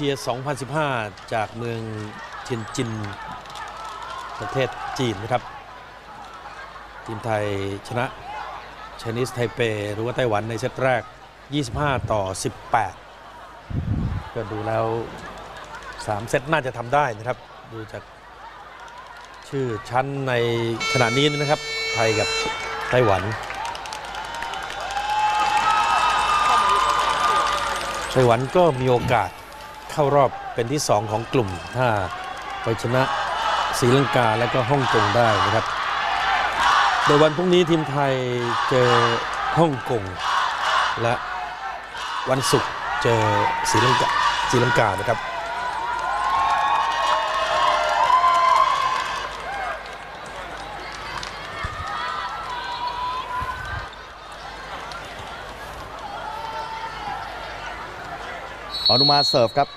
เชีย 2015 จากเมืองเทียนจิน ประเทศจีนนะครับ ทีมไทยชนะชนิสไทเป หรือว่าไต้หวันในเซตแรก 25 ต่อ 18 ก็ดูแล้ว 3 เซตน่าจะทำได้นะครับ ดูจากชื่อชั้นในขณะนี้นะครับ ไทยกับไต้หวันไต้หวันก็มีโอกาส เข้ารอบเป็นที่ 2 ของกลุ่ม ถ้าไปชนะศรีลังกาและก็ฮ่องกงได้นะครับ โดยวันพรุ่งนี้ทีมไทยเจอฮ่องกงและวันศุกร์เจอศรีลังกาศรีลังกานะครับอนุมาเสิร์ฟครับ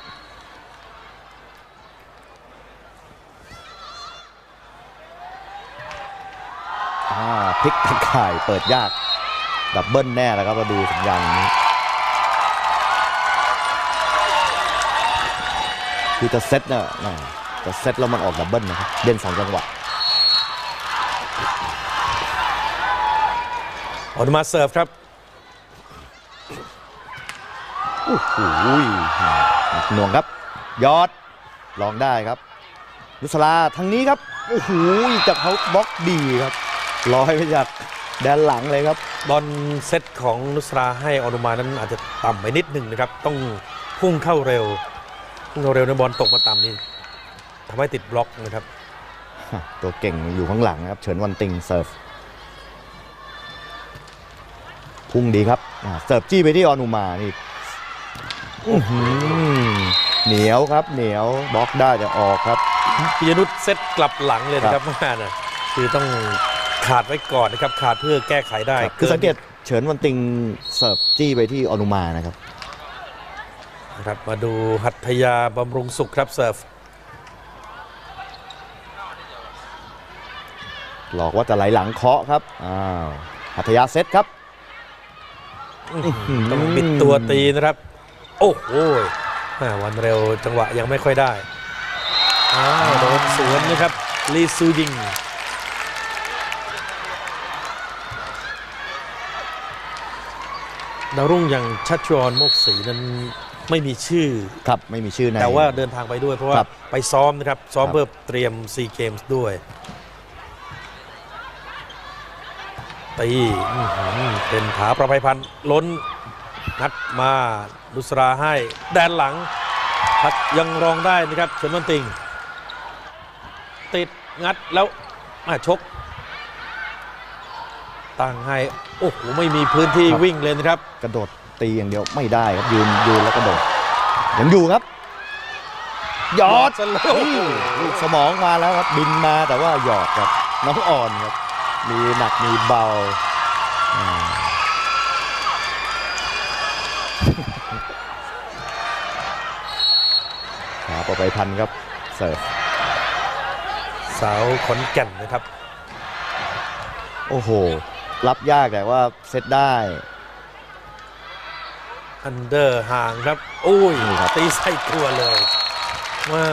อ่าพลิกตะ ข่ายเปิดยาก ดับเบิลแน่แล้วครับมาดูสัญญาณนี้คือจะเซตเนี่ยแหม่จะเซตแล้วมันออกดับเบิลนะครับเล่นสองจังหวะออกมาเสิร์ฟครับโอ้โหหน่วงครับ ยอดลองได้ครับนุสลาทางนี้ครับโอ้โหจากเขาบล็อกดีครับลอยไปจาก แดนหลังเลยครับ บอลเซตของนุสราให้อนุมานั้นอาจจะต่ำไปนิดหนึ่งนะครับ ต้องพุ่งเข้าเร็ว พุ่งเข้าเร็วในบอลตกมาต่ำนี่ทำให้ติดบล็อกนะครับ ตัวเก่งอยู่ข้างหลังนะครับ เฉินวันติงเสิร์ฟ พุ่งดีครับอ่าเสิร์ฟจี้ไปที่ออนุมานี่อื้อหือเหนียวครับเหนียวบล็อกได้แต่ออกครับปิยนุชเซตกลับหลังเลยนะครับว่าน่ะคือต้อง ขาดไว้ก่อนนะครับขาดเพื่อแก้ไขได้คือสังเกตเฉินวันติงเสิร์ฟจี้ไปที่ออนุมานะครับนะครับมาดูหัตถยาบำรุงสุขครับเสิร์ฟหลอกว่าจะไหลหลังเคาะครับอ้าวหัตถยาเซตครับต้องปิดตัวตีนะครับ โอ้โหอ่าวันเร็วจังหวะยังไม่ค่อยได้อ้าวโดนสวนนะครับลีซูยิง ดาวรุ่งอย่างชัชวอนโมกศรีนั้นไม่มีชื่อ ครับไม่มีชื่อใน แต่ว่าเดินทางไปด้วยเพราะว่าครับไปซ้อมนะครับ ซ้อมครับ เพื่อเตรียมซีเกมส์ด้วยตีอื้อหือเป็นถาประภัยพันธ์ล้นนัดมาดุสราให้ แดนหลังพัดยังรองได้นะครับชนวันติง ติดงัดแล้วมาชก ตั้งให้ โอ้โห ไม่มีพื้นที่วิ่งเลยนะครับ กระโดดตีอย่างเดียวไม่ได้ครับยืนยืนแล้วกระโดดยังอยู่ครับยอดซะแล้วนี่ลูกสมองมาแล้วครับบินมาแต่ว่าหยอดครับน้องอ่อนครับ มีหนักมีเบาอ่าขาปอไปพันครับเสิร์ฟสาวขอนแก่นนะครับ โอ้โห รับยากแต่ว่าเซตได้อันเดอร์ห่างครับอุ้ยนี่ครับตีใส่ตัวเลยว่า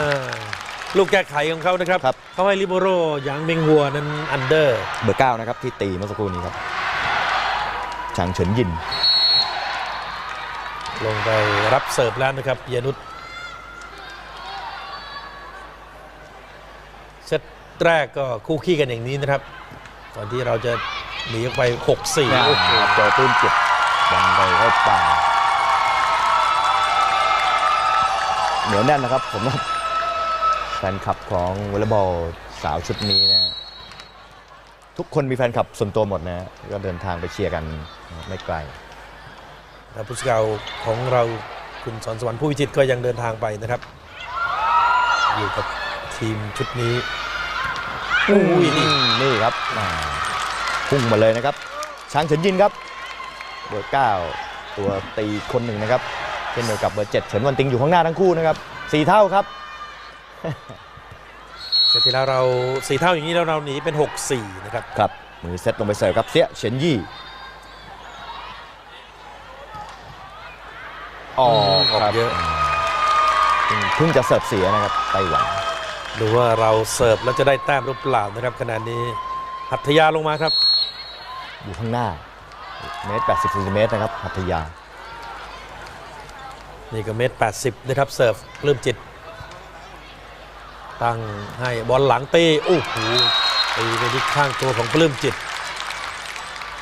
ลูกแก้ไขของเขานะครับครับเขาให้ลิโบโรหยางเมงหัวนั้นอันเดอร์ เบอร์เก้านะครับ ที่ตีเมื่อสักครู่นี้ครับชางเฉินยิน ลงไปรับเสิร์ฟแล้วนะครับเยนุษเซตแรกก็คู่ขี้กันอย่างนี้นะครับ ก่อนที่เราจะ หนีออกไป 6-4โอ้โอ้โหโหเจอปืนเจ็บยังไปเข้าป่าเหนียวแน่นนะครับ ผมว่าแฟนคลับของวอลเลย์บอลสาวชุดนี้นะ ทุกคนมีแฟนคลับส่วนตัวหมดนะ ก็เดินทางไปเชียร์กันไม่ไกลและผู้สื่อข่าวของเราคุณสอนสวรรค์ผู้วิจิตรก็ยังเดินทางไปนะครับ อยู่กับทีมชุดนี้อุ้ยนี่นี่ครับอ่า พุ่งมาเลยนะครับช้างเฉินยินครับเบอร์เก้าตัวตีคนหนึ่งนะครับเช่นเดียวกับเบอร์เจ็ดเฉินวันติงอยู่ข้างหน้าทั้งคู่นะครับสี่เท่าครับเสร็จที่แล้วเราสี่เท่าอย่างนี้แล้วเราหนีเป็น 6-4 นะครับครับมือเซตลงไปเสิร์ฟครับเสียเฉินยี่ออกออกครับเยอะเพิ่งเพิ่งจะเสิร์ฟเสียนะครับไต้หวันดูว่าเราเสิร์ฟแล้วจะได้แต้มหรือเปล่านะครับขณะนี้หัตถยาลงมาครับ อยู่ข้างหน้าเมตร80เซนติเมตรนะครับพัทยา นี่ก็เมตร80นะครับเสิร์ฟปลื้มจิต ตั้งให้บอลหลังตีโอ้โหตีไปที่ข้างตัวของปลื้มจิต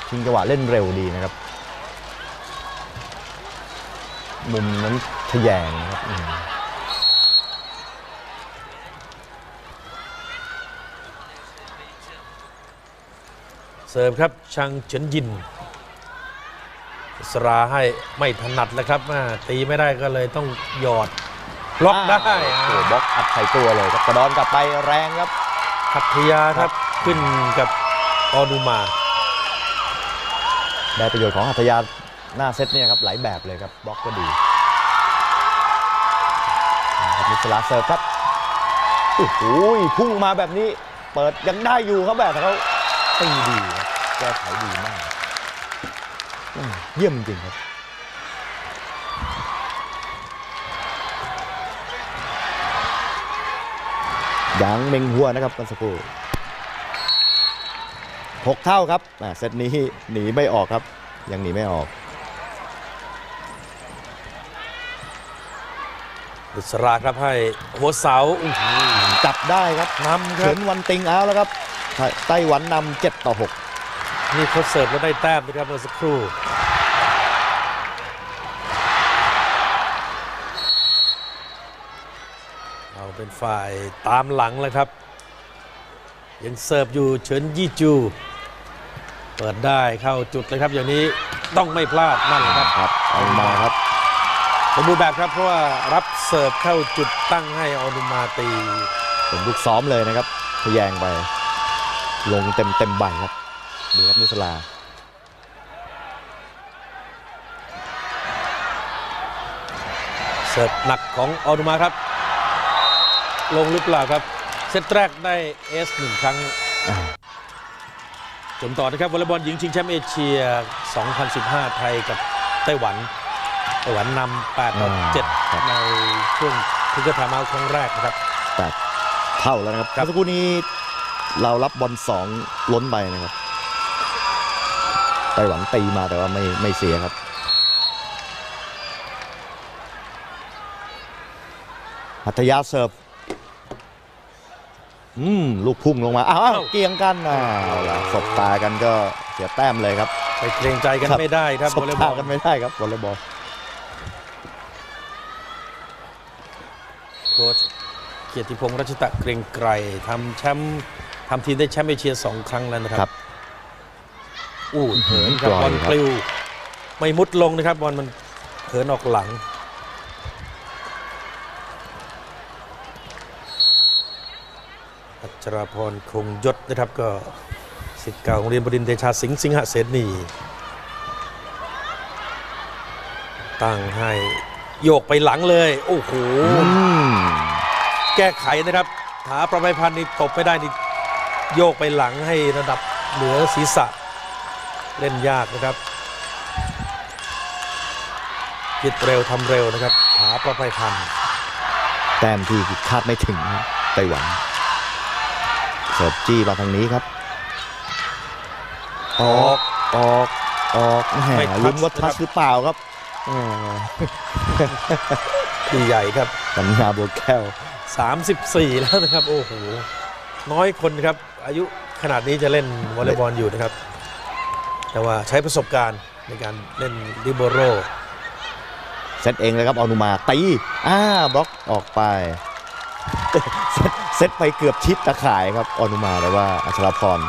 ชิงจังหวะเล่นเร็วดีนะครับ มุมนั้นทะแยงนะครับอืม เสิร์ฟครับชังเฉินยินสราให้ไม่ถนัดแล้วครับอ่าตีไม่ได้ก็เลยต้องหยอดบล็อกได้โอ้โหบล็อกอัดใส่ตัวเลยครับกระดอนกลับไปแรงครับหัตถยาครับขึ้นกับออนุมา ได้ประโยชน์ของหัตถยาหน้าเซตเนี่ยครับหลายแบบเลยครับบล็อกก็ดีนะครับมิสลาเซิร์ฟครับโอ้โหพุ่งมาแบบนี้ เปิดยังได้อยู่ครับแบบแต่เขาตีดีครับ แก้ไขดีมากเยี่ยมจริงครับ ยังเมงหัวนะครับกันสกูหกเท่าครับอ่าเซตนี้หนีไม่ออกครับ ยังหนีไม่ออก บุษราครับให้หัวเสาวจับได้ครับนำเขินวันติงเอาแล้วครับไต้ไต้หวันนำ7ต่อ6 นี่เขาเสิร์ฟแล้วได้แต้มนะครับเมื่อสักครู่เราเป็นฝ่ายตามหลังเลยครับ ยังเสิร์ฟอยู่เฉินยี่จู เปิดได้เข้าจุดเลยครับ อย่างนี้ต้องไม่พลาดนั่นแหละครับเอามาครับสมบูรณ์แบบครับเพราะว่ารับเสิร์ฟเข้าจุดตั้งให้ออนุมาตีเป็นลูกซ้อมเลยนะครับทะแยงไป ลงเต็มเต็มใบครับ ดูครับนุสลาเสิร์ฟหนักของออนุมาครับ ลงหรือเปล่าครับ เซตแรกได้เอสหนึ่งครั้งอ่าชมต่อนะครับวอลเลย์บอลหญิงชิงแชมป์เอเชีย 2015 ไทยกับไต้หวันไต้หวันนำ8ต่อครับ7ในช่วงทุกทามาครั้งแรกนะครับแปดเท่าแล้วนะครับครับเมื่อสักครู่นี้เรารับบอลสองล้นไปนะครับ ไต้หวันตีมาแต่ว่าไม่ไม่เสียครับ หัตถยาเสิร์ฟอืมลูกพุ่งลงมา อ้าวเอ้าเกี่ยงกันอ้าวล่ะสบตากันก็เสียแต้มเลยครับไปเกรงใจกันครับไม่ได้ครับสวบอลเลย์บตาอลกันไม่ได้ครับวอลเลย์บอลโค้ชเกียรติพงษ์รัชตะเกรงไกรทำแชมป์ทำทีมได้แชมป์เอเชียสองครั้งแล้วนะครับ อู้เหินครับปล่บออยลครับปลิวไม่มุดลงนะครับบอลมันเหินออกหลัง อัชราพรคงยศนะครับก็สิทธิ์เก่าโรงเรียนบดินทร์เดชาสิงห์สิงหเสนีตั้งให้โยกไปหลังเลย โอ้โหอืมแก้ไขนะครับหาประภัยพันธ์นี่ตบไม่ได้นี่โยกไปหลังให้ระดับเหนือศีรษะ เล่นยากนะครับคิดเร็วทำเร็วนะครับหาประภัยพันธ์แต้มที่คาดไม่ถึงครับไต้หวันเสิร์ฟจี้มาทางนี้ครับ ออก ออก ออกแหไม่มทัชลุ้นว่านะครับทัชหรือเปล่าครับแหมดีใหญ่ครับปัญญาบัวแก้ว34 แล้วนะครับ โอ้โห น้อยคนครับ อายุขนาดนี้จะเล่นวอลเลย์บอลอยู่นะครับ แต่ว่าใช้ประสบการณ์ในการเล่นลิเบโรเซตเองเลยครับเอานุมาตีอ่าบล็อกออกไปเซตเซตไปเกือบชิดตะข่ายครับออนุมาแต่ว่าอัชราพร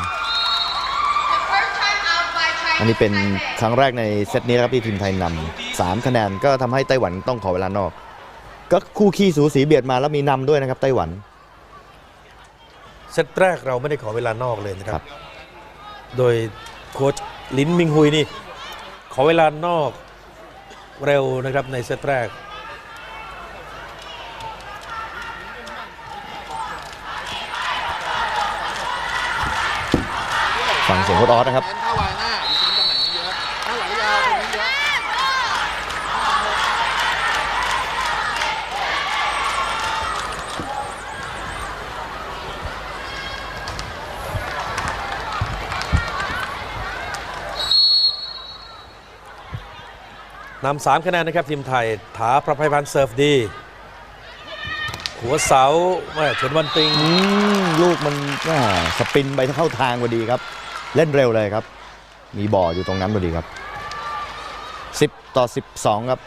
อันนี้เป็นครั้งแรกในเซตนี้นะครับที่ทีมไทยนำสามคะแนนก็ทำให้ไต้หวันต้องขอเวลานอก ก็คู่ขี้สูสีเบียดมาแล้วมีนำด้วยนะครับไต้หวันเซตแรกเราไม่ได้ขอเวลานอกเลยนะคครัรับบโดยโค้ช ลินมิงฮุยนี่ ขอเวลานอกเร็วนะครับในเซตแรก ฟังเสียงโค้ดออสนะครับ นำสามคะแนนนะครับทีมไทย ถาประภัยพันธ์เซิร์ฟดี หัวเสาแม่เฉินวันติง อืมลูกมันแม่สปินไปเข้าทางพอดีครับ เล่นเร็วเลยครับ มีบ่ออยู่ตรงนั้นพอดีครับ 10 ต่อ 12 ครับ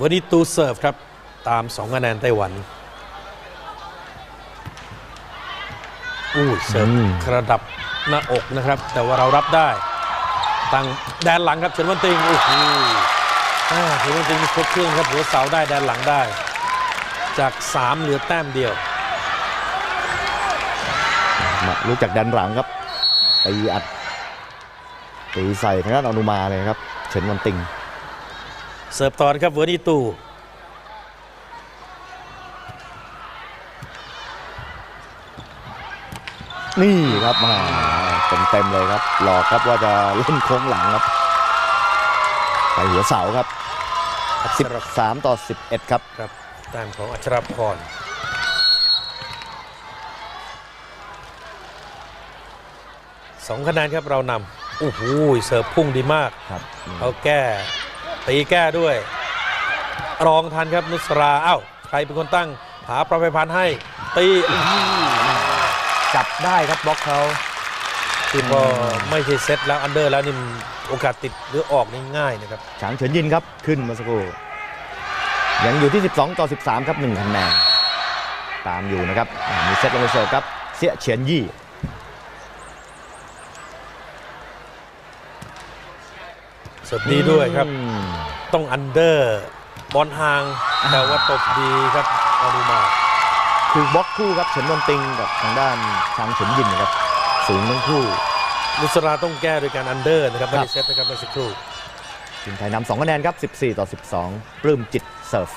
วันนี้ตูเซิร์ฟครับ ตาม 2 คะแนนไต้หวัน อู้เสิร์ฟอืมกระดับหน้าอกนะครับ แต่ว่าเรารับได้ ตั้งแดนหลังครับเฉินวันติงโอ้โหอ่าเฉินวันติงครบเครื่องครับหัวเสาได้แดนหลังได้ จาก 3 เหลือแต้มเดียวมาลูกจากดันหลังครับตีอัดตีใส่ทางด้านอนุมาเลยครับ เฉินวันติง เสิร์ฟต่อนะครับเวอร์นีตู นี่ครับมาเต็มเต็มๆเลยครับ หลอกครับว่าจะเล่นโค้งหลังครับ ไปหัวเสาครับ 13 ต่อ 11 ครับครับแต้มของอัชรพรสองคะแนนครับเรานำโอ้โหเสิร์ฟพุ่งดีมากครับเขาแก้ตีแก้ด้วย รองทันครับนุสรา เอ้า ใครเป็นคนตั้งหาประภัยพันธ์ให้ ตีอื้อหือจับ ได้ครับบล็อกเขาคือพอไม่ใช่เซตแล้วอันเดอร์แล้วนี่มันโอกาสติดหรือออกนี่ง่ายนะครับฉางเฉินยินครับขึ้นมาสักครู่ยังอยู่ที่ 12 ต่อ 13 ครับ1คะแนนตามอยู่นะครับอ่ามีเซตลงไปเสิร์ฟครับเสียเฉียนยี่เสิร์ฟดีด้วยครับอืมต้องอันเดอร์บอลห่างแต่ว่าตบดีครับอนุมา คือบล็อกคู่ครับเฉินนนติงกับทางด้านฉางเฉินยินนะครับสูงทั้งคู่นุสราต้องแก้โดยการอันเดอร์นะครับไม่ครัได้บเซตนะครับเมื่อสักครู่ทีมไทยนำ2คะแนนครับ 14 ต่อ 12 ปลื้มจิตเซิร์ฟ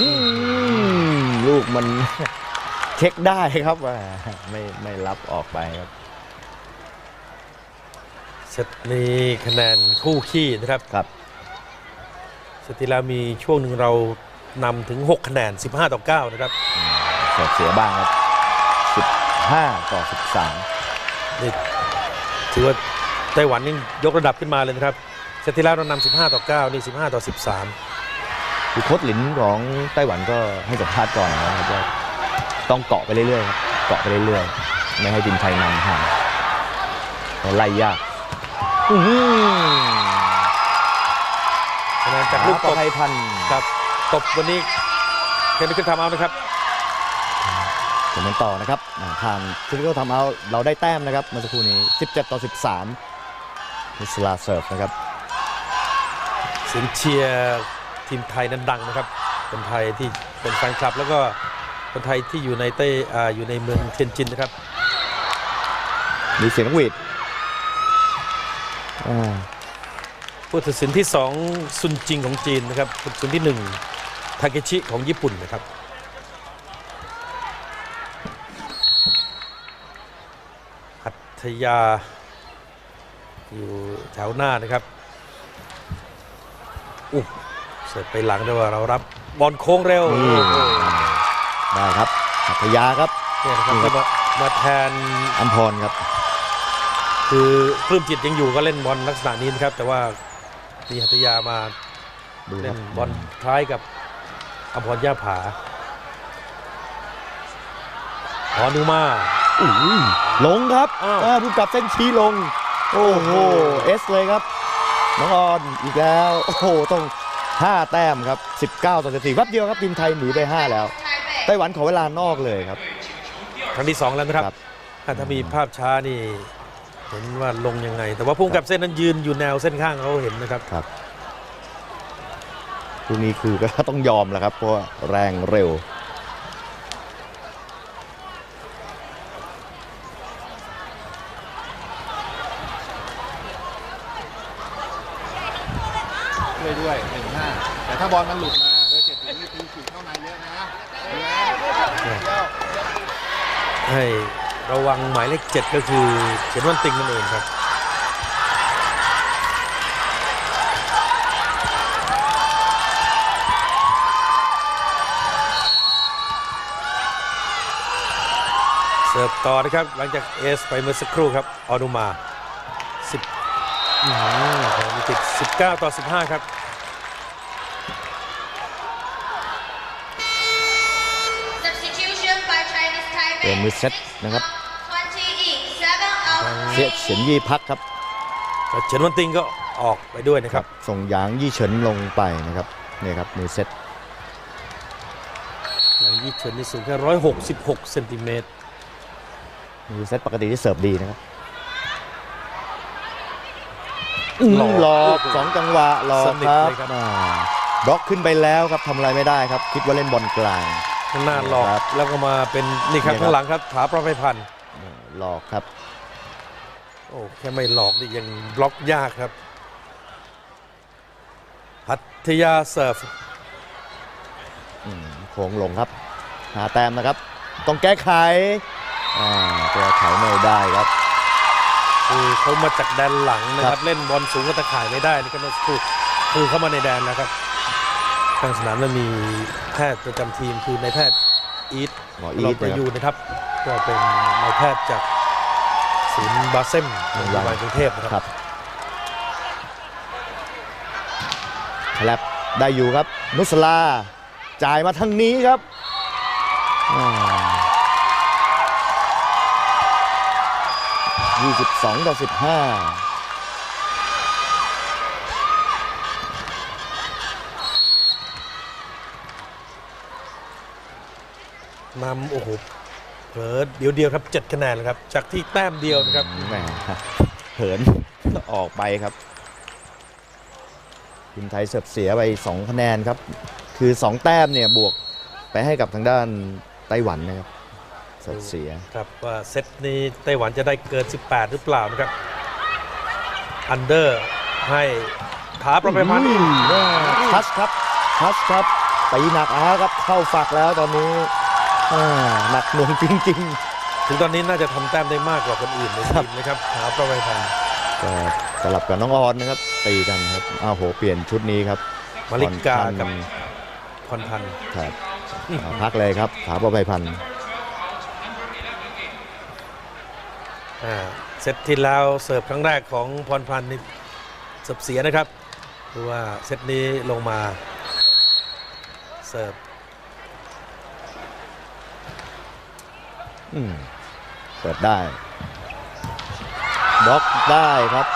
อืมลูกมันเช็คได้ครับว่าไม่ไม่รับออกไปครับ เซตนี้คะแนนคู่ขี้นะครับครับเซตที่แล้วมีช่วงหนึ่งเรานำถึง 6 คะแนน 15 ต่อ 9 นะครับเสิร์ฟเสียบ้างครับ 15 ต่อ 13นี่ถือว่าไต้หวันนี่ยกระดับขึ้นมาเลยนะครับเซตที่แล้วเรานำ15 ต่อ 9 นี่ 15 ต่อ 13คือโค้ชหลินของไต้หวันก็ให้สัมภาษณ์ก่อนนะครับว่าต้องเกาะไปเรื่อยๆครับเกาะไปเรื่อยๆ ไม่ให้ทีมไทยนำห่างเพราะไล่ยาก อื้อหือคะแนนจากลูกตต่บไทยพันธ์ครับตบวันนี้เคนขึ้นทำเอานะครับผลต่อนะครับอ่าทางทิลิโกทำเอาเราได้แต้มนะครับเมื่อสักครู่นี้ 17 ต่อ 13มิสลาเซิร์ฟนะครับเสียงเชียร์ทีมไทยนั้นดังนะครับคนไทยที่เป็นแฟนคลับ แล้วก็คนไทยที่อยู่ในเต้อ่าอยู่ในเมืองเทียนจินนะครับมีเสียงนกหวีดอ่า ผู้ตัดสินที่ 2 ซุนจิงของจีนนะครับผู้ตัดสินที่ 1 ทาเกชิของญี่ปุ่นนะครับหัตถยา อยู่แถวหน้านะครับอุ๊ยเสิร์ฟไปหลังแต่ว่าเรารับบอลโค้งเร็วนี่ได้ครับหัตถยาครับเนี่ยนะครับนี่ครับมามาแทนอัมพรครับ คือปลื้มจิตยังอยู่ก็เล่นบอลลักษณะนี้นะครับ แต่ว่ามีหัตถยามาดูคเล่รับนบอลคล้ายกับอภรย่าผาขอนุมาอุ้ยลงครับอ้าวอ่าผู้กำกับเส้นชี้ลง โอ้โหเอสเลยครับ น้องออนอีกแล้ว โอ้โหต้อง 5 แต้มครับ 19 ต่อ14แป๊บเดียวครับทีมไทยหนีไป 5 แล้ว ไต้หวันขอเวลานอกเลยครับ ครั้งที่ 2 แล้วนะครับครับถ้ามีภาพช้านี่ เห็นว่าลงยังไง แต่ว่าพุ่งกับเส้นนั้นยืนอยู่แนวเส้นข้างเขาเห็นนะครับครับลูกนี้คือก็ต้องยอมแล้วครับ เพราะว่าแรงเร็วด้วยด้วยหนึ่งห้าแต่ถ้าบอลมันหลุดมาเบอร์เจ็ดายเลขเจ็ดก็คือเขียนวันติงนั่นเองครับเสิร์ฟต่อนะครับหลังจากเอสไปเมื่อสักครู่ครับออนุมา10อืมของมิติด19 ต่อ 15 ครับเป็นมือเซตนะครับ เสียเฉียนยี่พักครับแล้วเฉินวันติงก็ออกไปด้วยนะครับ ส่งหยางยี่เฉินลงไปนะครับเนี่ยครับมือเซตหลังยี่เฉินนี่สูงแค่166เซนติเมตรมือเซตปกติที่เสิร์ฟดีนะครับหลอกหลอกสองจังหวะหลอกสคนิทรับเลยครับอ่าบล็อกขึ้นไปแล้วครับทำอะไรไม่ได้ครับ คิดว่าเล่นบอลกลางข้างหน้าหลอกครับแล้วก็มาเป็นนี่ครับเนี่ยครับข้างหลังครับถาประภัยพันธ์หลอกครับ โอ้แค่ไม่หลอกนี่ยังบล็อกยากครับ พัทยาเสิร์ฟอืมโค้งลงครับ หาแต้มนะครับ ต้องแก้ไขอ่าแก้ไขไม่ได้ครับ คือเขามาจากแดนหลังนะคครัรับ บ เล่นบอลสูงก็ตะข่ายไม่ได้นี่ก็เมื่อสักครู่คือเข้ามาในแดนแล้วครับทางสนามมันมีแพทย์ประจำทีมคือนายแพทย์อีทหมอตอีลอดทประนะคยูรับนนะครับก็เป็นนายแพทย์จาก ศูนย์บาเซมโรงพยาบาลกรุงเทพนะคครับรับแลบได้อยู่ครับ นุสลา จ่ายมาทางนี้ครับอ่า22 ต่อ 15นำโอ้โห เผลอเดียวเดียวๆครับเจ็ดคะแนนเลยครับ จากที่แต้มเดียวนะครับแหมเหินออกไปครับทีมไทยเสิร์ฟเสียไป 2 คะแนนครับ คือ 2 แต้มเนี่ยบวกไปให้กับทางด้านไต้หวันนะครับเสิร์ฟเสียครับว่าเซตนี้ไต้หวันจะได้เกิน 18 หรือเปล่านะครับ อันเดอร์ให้ถาประภัยพันธ์อืมแม่ทัชครับทัชครับตีหนักอาครับเข้าฝักแล้วตอนนี้ อ่าหนักหน่วงจริงถึงตอนนี้น่าจะทำแต้มได้มากกว่าคนอื่นในทีมนะครับถาประภัยพันธ์ๆก็สลับกับน้องออนนะครับ ตีกันครับอ้าวโหเปลี่ยนชุดนี้ครับมาริกาผ่อนกับพันพรพันธ์ครับอ่าพักเลยครับขาประภัยพันธ์ อ่าเซตที่แล้วเสิร์ฟครั้งแรกของพรพันธ์นี่เสิร์ฟเสียนะครับดูว่าเซตนี้ลงมาเสิร์ฟ อืม เปิดได้บล็อกได้ครับ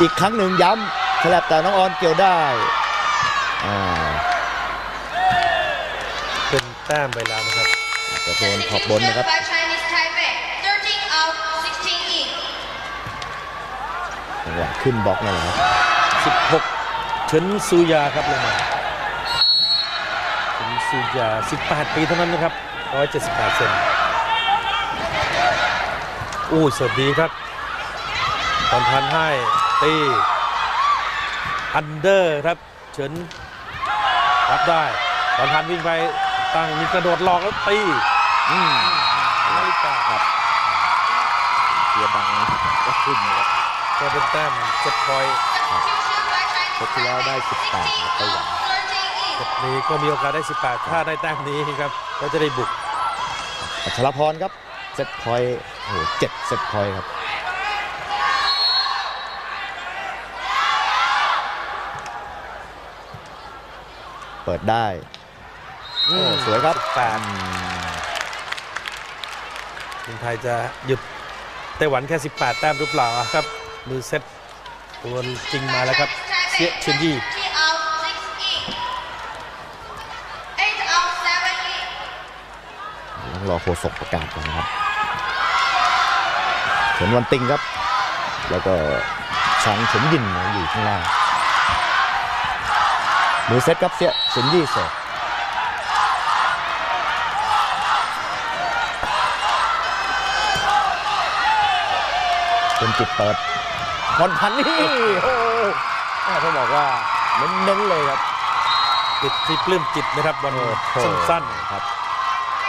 อีกครั้งหนึ่งย้ำฉลับแต่น้องออนเกี่ยวได้อ่าเป็นแต้มไปแล้วนะครับกระโดนขอบบน Substitution นะครับ by Chinese Taipei. 13 out, 16 each. จังหวะขึ้นบล็อกนั่นแหละครับ16เฉินซูยาครับลงมาเฉินซูยา 18 ปีเท่านั้นนะครับ 178 เซน อู้เสิร์ฟดีครับตอนพันให้ตีอันเดอร์ครับเฉินรับได้ตอนพันวิ่งไปตั้งมีกระโดดหลอกแล้วตีอืมนาฬิกาครับเสียดังก็ขึ้นนะครับก็เป็นแต้มเจ็ดพอยต์ Substitution by Chinese ครบที่แล้วได้ 18 16ครับไต้หวัน out, 13 each. นี้ก็มีโอกาสได้ 18 ถ้าได้แต้มนี้ครับ ก็จะได้บุกอัชรพรครับเซตพอยต์โอ้โหเจ็ดเซตพอยต์ครับเปิดได้โอ้สวยครับ18อืมทีมไทยจะหยุดไต้หวันแค่ 18 แต้มหรือเปล่าอะครับ มือเซตตัวจริงมาแล้วครับ เสียเชียนยี่20 out, 6 each. 8 out, 7 each. ต้องรอโฆษกประกาศก่อนนะครับ เฉินวันติงครับ แล้วก็ชางเฉินยินอยู่ข้างล่างมือเซตครับเสียเฉินยี่เสร์ฟเป็นจุดเปิดพรพันนี่โอ้โหอ่าต้องบอกว่าเน้นๆเลยครับติดที่ปลื้มจิตนะครับบอลสั้นๆครับ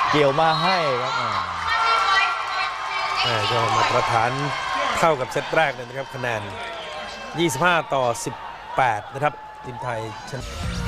เกี่ยวมาให้ครับ ก็มาตรฐานเท่ากับเซตแรกเลยนะครับคะแนน 25 ต่อ 18 นะครับทีมไทยชนะ